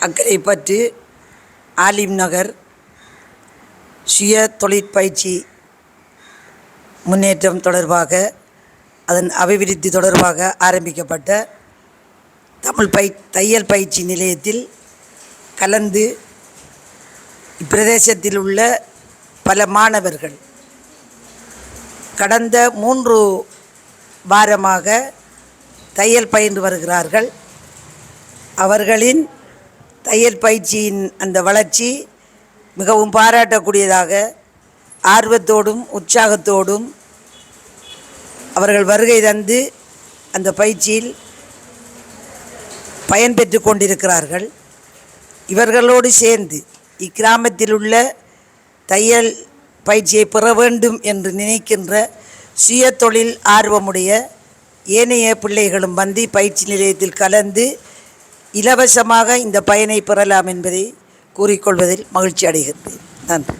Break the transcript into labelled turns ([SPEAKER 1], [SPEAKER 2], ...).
[SPEAKER 1] அக்கரைப்பற்று ஆலிம் நகர் சுய தொழிற்பயிற்சி முன்னேற்றம் தொடர்பாக அதன் அபிவிருத்தி தொடர்பாக ஆரம்பிக்கப்பட்ட தமிழ் பை தையல் பயிற்சி நிலையத்தில் கலந்து இப்பிரதேசத்தில் உள்ள பல மாணவர்கள் கடந்த மூன்று வாரமாக தையல் பயின்று வருகிறார்கள். அவர்களின் தையல் பயிற்சியின் அந்த வளர்ச்சி மிகவும் பாராட்டக்கூடியதாக ஆர்வத்தோடும் உற்சாகத்தோடும் அவர்கள் வருகை தந்து அந்த பயிற்சியில் பயன்பெற்று கொண்டிருக்கிறார்கள். இவர்களோடு சேர்ந்து இக்கிராமத்தில் உள்ள தையல் பயிற்சியை பெற வேண்டும் என்று நினைக்கின்ற சுய தொழில் ஆர்வமுடைய ஏனைய பிள்ளைகளும் வந்து பயிற்சி நிலையத்தில் கலந்து இலவசமாக இந்த பயனை பெறலாம் என்பதை கூறிக்கொள்வதில் மகிழ்ச்சி அடைகின்றேன். நன்றி.